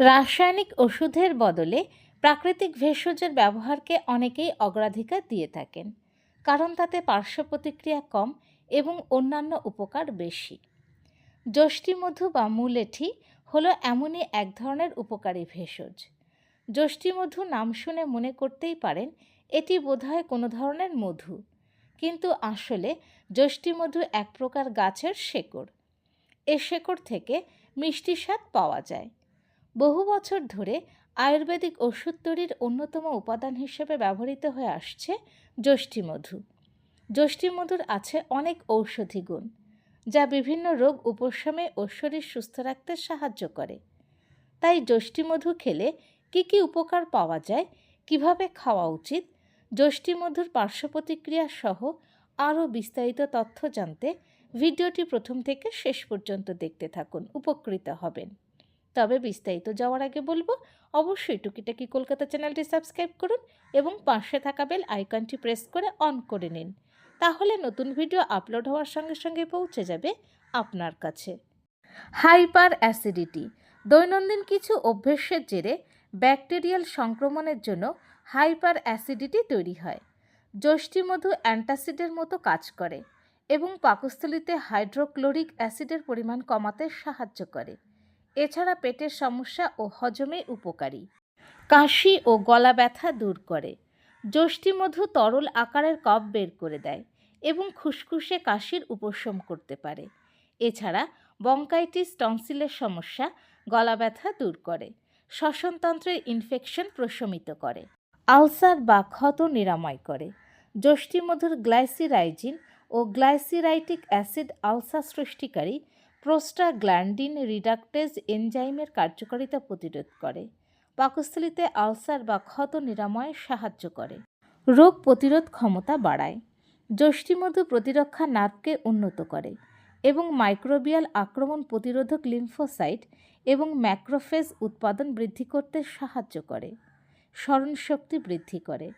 রাসায়নিক ওষুধের বদলে প্রাকৃতিক ভেষজের ব্যবহারকে অনেকেই অগ্রাধিকার দিয়ে থাকেন, কারণ তাতে পার্শ্ব প্রতিক্রিয়া কম এবং অন্যান্য উপকার বেশি। যষ্টিমধু বা মুলেঠি হলো এমনই এক ধরনের উপকারী ভেষজ। যষ্টিমধু নাম শুনে মনে করতেই পারেন, এটি বোধহয় কোনো ধরনের মধু। কিন্তু আসলে যষ্টিমধু এক প্রকার গাছের শেকড়। এ শেকড় থেকে মিষ্টি স্বাদ পাওয়া যায়। বহু বছর ধরে আয়ুর্বেদিক ওষুধ তৈরির অন্যতম উপাদান হিসেবে ব্যবহৃত হয়ে আসছে যষ্টিমধু যষ্টিমধুর আছে অনেক ঔষধি গুণ, যা বিভিন্ন রোগ উপশমে ও শরীর সুস্থ রাখতে সাহায্য করে। তাই যষ্টিমধু খেলে কী কী উপকার পাওয়া যায়, কীভাবে খাওয়া উচিত যষ্টিমধুর পার্শ্ব প্রতিক্রিয়া সহ আরও বিস্তারিত তথ্য জানতে ভিডিওটি প্রথম থেকে শেষ পর্যন্ত দেখতে থাকুন, উপকৃত হবেন। তবে বিস্তারিত যাওয়ার আগে বলব, অবশ্যই টুকিটাকি কলকাতা চ্যানেলটি সাবস্ক্রাইব করুন এবং পাশে থাকা বেল আইকনটি প্রেস করে অন করে নিন। তাহলে নতুন ভিডিও আপলোড হওয়ার সঙ্গে সঙ্গে পৌঁছে যাবে আপনার কাছে। হাইপার অ্যাসিডিটি, দৈনন্দিন কিছু অভ্যেসের জেরে ব্যাকটেরিয়াল সংক্রমণের জন্য হাইপার অ্যাসিডিটি তৈরি হয়। যষ্টিমধু অ্যান্টাসিডের মতো কাজ করে এবং পাকস্থলিতে হাইড্রোক্লোরিক অ্যাসিডের পরিমাণ কমাতে সাহায্য করে। এছাড়া পেটের সমস্যা ও হজমে উপকারী। কাশি ও গলা ব্যথা দূর করে। যষ্টিমধু তরল আকারের কফ বের করে দেয় এবং খুসখুসে কাশির উপশম করতে পারে। এছাড়া বঙ্কাইটিস টনসিলের সমস্যা গলা ব্যথা দূর করে। শ্বসনতন্ত্রের ইনফেকশন প্রশমিত করে। আলসার বা ক্ষত নিরাময় করে। যষ্টিমধুর গ্লাইসিরাইজিন ও গ্লাইসিরাইটিক অ্যাসিড আলসার সৃষ্টিকারী প্রোস্টাগ্ল্যান্ডিন রিডাক্টেজ এনজাইমের কার্যকারিতা প্রতিরোধ করে। পাকস্থলিতে আলসার বা ক্ষত নিরাময়ে সাহায্য করে। রোগ প্রতিরোধ ক্ষমতা বাড়ায়। যষ্টিমধু প্রতিরক্ষা নার্ভকে উন্নত করে এবং মাইক্রোবিয়াল আক্রমণ প্রতিরোধক লিম্ফোসাইট এবং ম্যাক্রোফেজ উৎপাদন বৃদ্ধি করতে সাহায্য করে। স্মরণশক্তি বৃদ্ধি করে।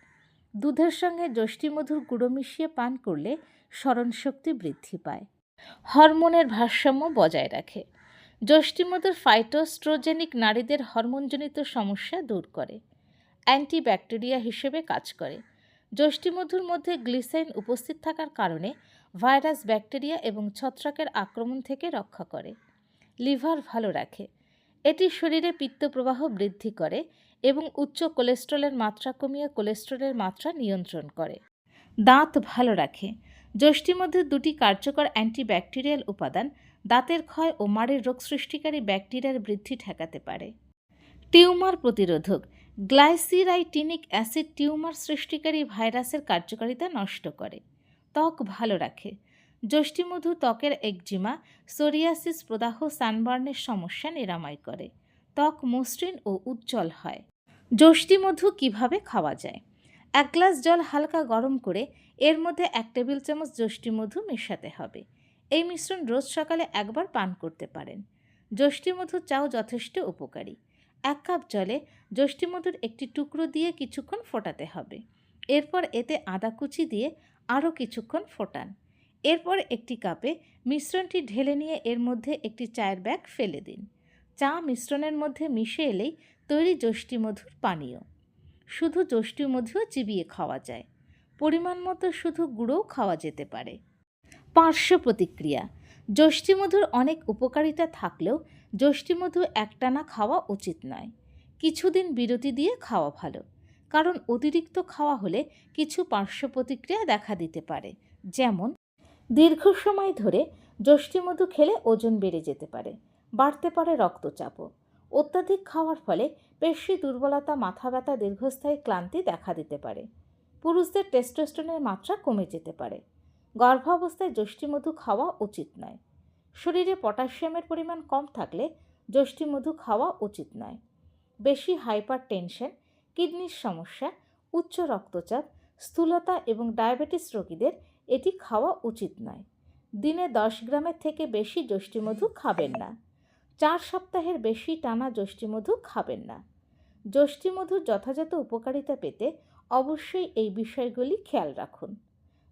দুধের সঙ্গে যষ্টিমধুর গুঁড়ো মিশিয়ে পান করলে স্মরণশক্তি বৃদ্ধি পায়। হরমোনের ভারসাম্য বজায় রাখে। যষ্টিমধুর ফাইটোস্ট্রোজেনিক নারীদের হরমোনজনিত সমস্যা দূর করে। অ্যান্টিব্যাকটেরিয়া হিসেবে কাজ করে। যষ্টিমধুর মধ্যে গ্লিসাইন উপস্থিত থাকার কারণে ভাইরাস ব্যাকটেরিয়া এবং ছত্রাকের আক্রমণ থেকে রক্ষা করে। লিভার ভালো রাখে। এটি শরীরে পিত্তপ্রবাহ বৃদ্ধি করে এবং উচ্চ কোলেস্ট্রলের মাত্রা কমিয়ে কোলেস্ট্রলের মাত্রা নিয়ন্ত্রণ করে। দাঁত ভালো রাখে। যষ্টিমধুর দুটি কার্যকর অ্যান্টিব্যাকটেরিয়াল উপাদান, দাঁতের ক্ষয় ও মাড়ের রোগ সৃষ্টিকারী ব্যাকটেরিয়ার বৃদ্ধি ঠেকাতে পারে। টিউমার প্রতিরোধক। গ্লাইসিরাইটিনিক অ্যাসিড টিউমার সৃষ্টিকারী ভাইরাসের কার্যকারিতা নষ্ট করে। ত্বক ভালো রাখে। যষ্টিমধু ত্বকের একজিমা, সোরিয়াসিস প্রদাহ, সানবার্নের সমস্যা নিরাময় করে। ত্বক মসৃণ ও উজ্জ্বল হয়। যষ্টিমধু কীভাবে খাওয়া যায়? এক গ্লাস জল হালকা গরম করে এর মধ্যে এক টেবিল চামচ যষ্টিমধু মেশাতে হবে। এই মিশ্রণ রোজ সকালে একবার পান করতে পারেন। যষ্টিমধুর চাও যথেষ্ট উপকারী। এক কাপ জলে যষ্টিমধুর একটি টুকরো দিয়ে কিছুক্ষণ ফোটাতে হবে। এরপর এতে আদা কুচি দিয়ে আরও কিছুক্ষণ ফোটান। এরপর একটি কাপে মিশ্রণটি ঢেলে নিয়ে এর মধ্যে একটি চায়ের ব্যাগ ফেলে দিন। চা মিশ্রণের মধ্যে মিশে এলেই তৈরি যষ্টিমধুর পানীয়। শুধু যষ্টিমধুও চিবিয়ে খাওয়া যায়। পরিমাণ মতো শুধু গুঁড়োও খাওয়া যেতে পারে। পার্শ্ব প্রতিক্রিয়া। যষ্টিমধুর অনেক উপকারিতা থাকলেও যষ্টিমধু একটানা খাওয়া উচিত নয়। কিছুদিন বিরতি দিয়ে খাওয়া ভালো। কারণ অতিরিক্ত খাওয়া হলে কিছু পার্শ্ব প্রতিক্রিয়া দেখা দিতে পারে। যেমন, দীর্ঘ সময় ধরে যষ্টিমধু খেলে ওজন বেড়ে যেতে পারে। বাড়তে পারে রক্তচাপও। অত্যাধিক খাওয়ার ফলে পেশি দুর্বলতা, মাথা ব্যথা, দীর্ঘস্থায়ী ক্লান্তি দেখা দিতে পারে। পুরুষদের টেস্টোস্টেরনের মাত্রা কমে যেতে পারে। গর্ভাবস্থায় যষ্টিমধু খাওয়া উচিত নয়। শরীরে পটাশিয়ামের পরিমাণ কম থাকলে যষ্টিমধু খাওয়া উচিত নয়। বেশি হাইপার টেনশন কিডনির সমস্যা, উচ্চ রক্তচাপ, স্থূলতা এবং ডায়াবেটিস রোগীদের এটি খাওয়া উচিত নয়। দিনে দশ গ্রামের থেকে বেশি যষ্টিমধু খাবেন না। চার সপ্তাহের বেশি টানা যষ্টিমধু খাবেন না। যষ্টিমধুর যথাযথ উপকারিতা পেতে অবশ্যই এই বিষয়গুলি খেয়াল রাখুন।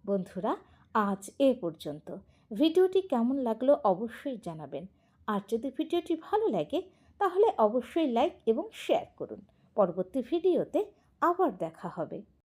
বন্ধুরা, আজ এ পর্যন্ত। ভিডিওটি কেমন লাগল অবশ্যই জানাবেন। আর যদি ভিডিওটি ভালো লাগে, তাহলে অবশ্যই লাইক এবং শেয়ার করুন। পরবর্তী ভিডিওতে আবার দেখা হবে।